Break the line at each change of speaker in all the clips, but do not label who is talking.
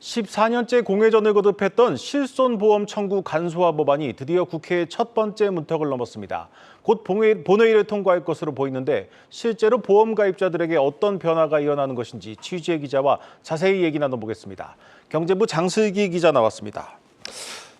14년째 공회전을 거듭했던 실손보험 청구 간소화 법안이 드디어 국회의 첫 번째 문턱을 넘었습니다. 곧 본회- 본회의를 통과할 것으로 보이는데 실제로 보험 가입자들에게 어떤 변화가 일어나는 것인지 취재 기자와 자세히 얘기 나눠보겠습니다. 경제부 장슬기 기자 나왔습니다.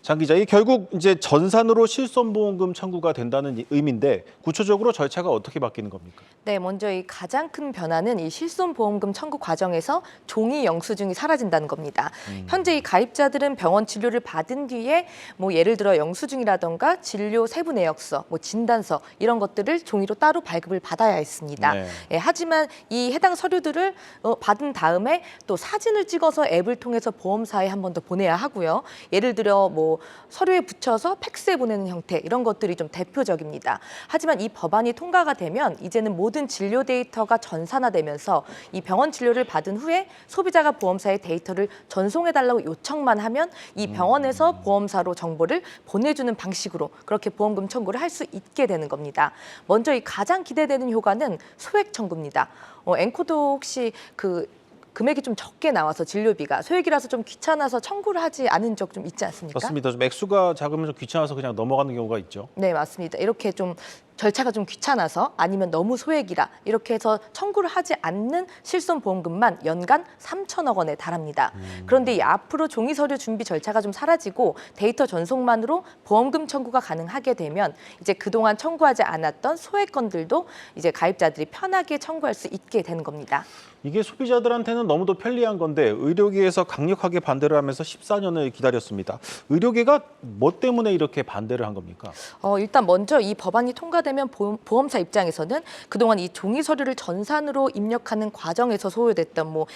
장 기자, 이 결국 이제 전산으로 실손보험금 청구가 된다는 이 의미인데 구체적으로 절차가 어떻게 바뀌는 겁니까?
네, 먼저 이 가장 큰 변화는 이 실손보험금 청구 과정에서 종이 영수증이 사라진다는 겁니다. 현재 이 가입자들은 병원 치료를 받은 뒤에 뭐 예를 들어 영수증이라던가 진료 세부 내역서, 뭐 진단서 이런 것들을 종이로 따로 발급을 받아야 했습니다.
네.
예, 하지만 이 해당 서류들을 어, 받은 다음에 또 사진을 찍어서 앱을 통해서 보험사에 한 번 더 보내야 하고요. 예를 들어 뭐 서류에 붙여서 팩스에 보내는 형태 이런 것들이 좀 대표적입니다. 하지만 이 법안이 통과가 되면 이제는 모든 진료 데이터가 전산화되면서 이 병원 진료를 받은 후에 소비자가 보험사에 데이터를 전송해 달라고 요청만 하면 이 병원에서 보험사로 정보를 보내주는 방식으로 그렇게 보험금 청구를 할 수 있게 되는 겁니다. 먼저 이 가장 기대되는 효과는 소액 청구입니다. 어, 앵코도 혹시 그 금액이 좀 적게 나와서 진료비가 소액이라서 좀 귀찮아서 청구를 하지 않은 적 좀 있지 않습니까?
맞습니다. 좀 액수가 작으면 좀 귀찮아서 그냥 넘어가는 경우가 있죠.
네, 맞습니다. 이렇게 좀 절차가 좀 귀찮아서 아니면 너무 소액이라 이렇게 해서 청구를 하지 않는 실손보험금만 연간 3천억 원에 달합니다. 그런데 이 앞으로 종이 서류 준비 절차가 좀 사라지고 데이터 전송만으로 보험금 청구가 가능하게 되면 이제 그동안 청구하지 않았던 소액 건들도 이제 가입자들이 편하게 청구할 수 있게 되는 겁니다.
이게 소비자들한테는 너무도 편리한 건데 의료계에서 강력하게 반대를 하면서 14년을 기다렸습니다. 의료계가 뭐 때문에 이렇게 반대를 한 겁니까?
어, 일단 먼저 이 법안이 통과되면 보험, 보험사 입장에서는 그동안 이 종이 서류를 전산으로 입력하는 과정에서 소요됐던 뭐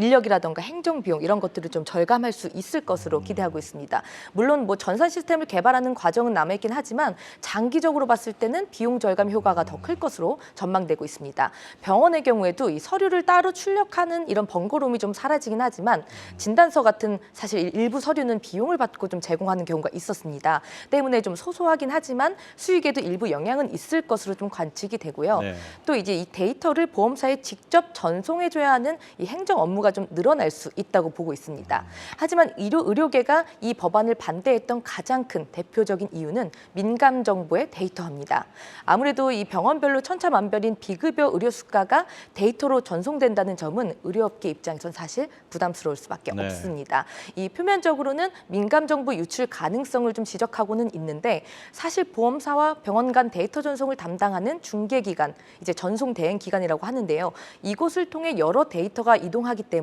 인력이라던가 행정 비용 이런 것들을 좀 절감할 수 있을 것으로 기대하고 있습니다. 물론 뭐 전산 시스템을 개발하는 과정은 남아 있긴 하지만 장기적으로 봤을 때는 비용 절감 효과가 더 클 것으로 전망되고 있습니다. 병원의 경우에도 이 서류를 따로 출력하는 이런 번거로움이 좀 사라지긴 하지만 진단서 같은 사실 일부 서류는 비용을 받고 좀 제공하는 경우가 있었습니다. 때문에 좀 소소하긴 하지만 수익에도 일부 영향은 있을 것으로 좀 관측이 되고요.
네.
또 이제 이 데이터를 보험사에 직접 전송해줘야 하는 이 행정 업무 가 좀 늘어날 수 있다고 보고 있습니다. 하지만 의료, 의료계가 이 법안을 반대했던 가장 큰 대표적인 이유는 민감 정보의 데이터입니다. 아무래도 이 병원별로 천차만별인 비급여 의료 수가가 데이터로 전송된다는 점은 의료업계 입장에선 사실 부담스러울 수밖에
네.
없습니다. 이 표면적으로는 민감 정보 유출 가능성을 좀 지적하고는 있는데 사실 보험사와 병원 간 데이터 전송을 담당하는 중개기관, 이제 전송 대행 기관이라고 하는데요. 이곳을 통해 여러 데이터가 이동하기 때문에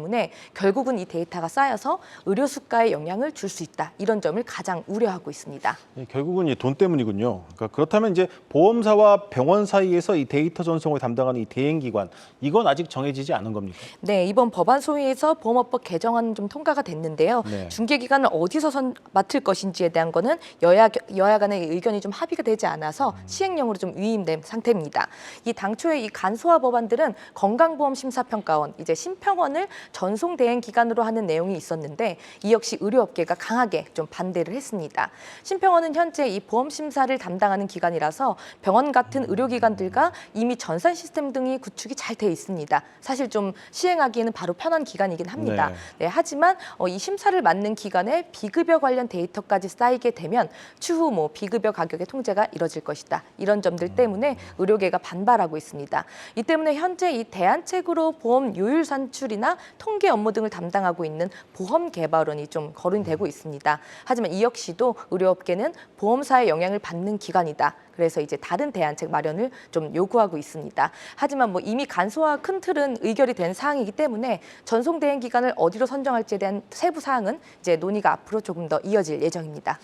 결국은 이 데이터가 쌓여서 의료 수가에 영향을 줄 수 있다. 이런 점을 가장 우려하고 있습니다.
예, 결국은 이 돈 때문이군요. 그러니까 그렇다면 이제 보험사와 병원 사이에서 이 데이터 전송을 담당하는 이 대행기관 이건 아직 정해지지 않은 겁니까?
네, 이번 법안 소위에서 보험업법 개정안은 좀 통과가 됐는데요.
네.
중개기관을 어디서 선, 맡을 것인지에 대한 거는 여야 여야 간의 의견이 좀 합의가 되지 않아서 시행령으로 좀 위임된 상태입니다. 이 당초에 이 간소화 법안들은 건강보험 심사평가원 이제 심평원을 전송 대행 기관으로 하는 내용이 있었는데 이 역시 의료업계가 강하게 좀 반대를 했습니다. 심평원은 현재 이 보험 심사를 담당하는 기관이라서 병원 같은 의료기관들과 이미 전산 시스템 등이 구축이 잘 돼 있습니다. 사실 좀 시행하기에는 바로 편한 기관이긴 합니다.
네.
네, 하지만 어, 이 심사를 맡는 기관에 비급여 관련 데이터까지 쌓이게 되면 추후 뭐 비급여 가격의 통제가 이뤄질 것이다. 이런 점들 때문에 의료계가 반발하고 있습니다. 이 때문에 현재 이 대안책으로 보험 요율 산출이나 통계 업무 등을 담당하고 있는 보험 개발원이 좀 거론되고 있습니다. 하지만 이 역시도 의료업계는 보험사의 영향을 받는 기관이다. 그래서 이제 다른 대안책 마련을 좀 요구하고 있습니다. 하지만 뭐 이미 간소화 큰 틀은 의결이 된 사항이기 때문에 전송 대행 기관을 어디로 선정할지에 대한 세부 사항은 이제 논의가 앞으로 조금 더 이어질 예정입니다.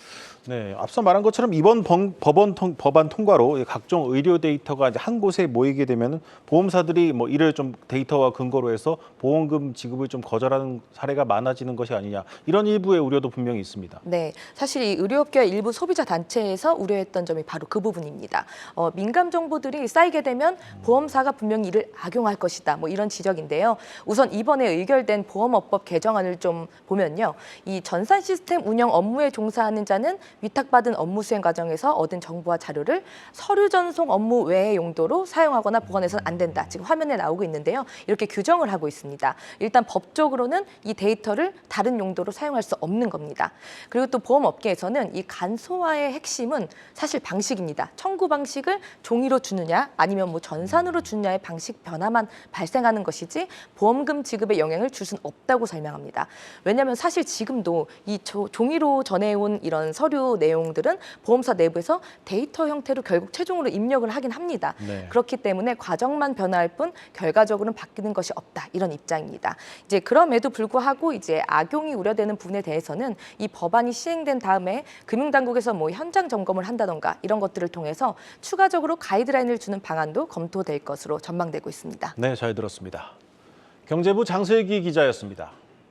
네, 앞서 말한 것처럼 이번 번- 법원 통, 법안 통과로 각종 의료 데이터가 이제 한 곳에 모이게 되면 보험사들이 뭐 이를 좀 데이터와 근거로 해서 보험금 지급을 좀 거절하는 사례가 많아지는 것이 아니냐 이런 일부의 우려도 분명히 있습니다.
네, 사실 이 의료업계와 일부 소비자 단체에서 우려했던 점이 바로 그 부분입니다. 때문입니다. 어, 민감 정보들이 쌓이게 되면 보험사가 분명히 이를 악용할 것이다. 뭐 이런 지적인데요. 우선 이번에 의결된 보험업법 개정안을 좀 보면요. 이 전산 시스템 운영 업무에 종사하는 자는 위탁받은 업무 수행 과정에서 얻은 정보와 자료를 서류 전송 업무 외의 용도로 사용하거나 보관해서는 안 된다. 지금 화면에 나오고 있는데요. 이렇게 규정을 하고 있습니다. 일단 법적으로는 이 데이터를 다른 용도로 사용할 수 없는 겁니다. 그리고 또 보험업계에서는 이 간소화의 핵심은 사실 방식입니다. 청구 방식을 종이로 주느냐 아니면 뭐 전산으로 주느냐의 방식 변화만 발생하는 것이지 보험금 지급에 영향을 줄 수는 없다고 설명합니다. 왜냐하면 사실 지금도 이 조- 종이로 전해온 이런 서류 내용들은 보험사 내부에서 데이터 형태로 결국 최종으로 입력을 하긴 합니다.
네.
그렇기 때문에 과정만 변화할 뿐 결과적으로는 바뀌는 것이 없다 이런 입장입니다. 이제 그럼에도 불구하고 이제 악용이 우려되는 부분에 대해서는 이 법안이 시행된 다음에 금융당국에서 뭐 현장 점검을 한다던가 이런 것들을 통해 서 추가적으로 가이드라인을 주는 방안도 검토될 것으로 전망되고 있습니다.
네, 잘 들었습니다. 경제부 장슬기 기자였습니다.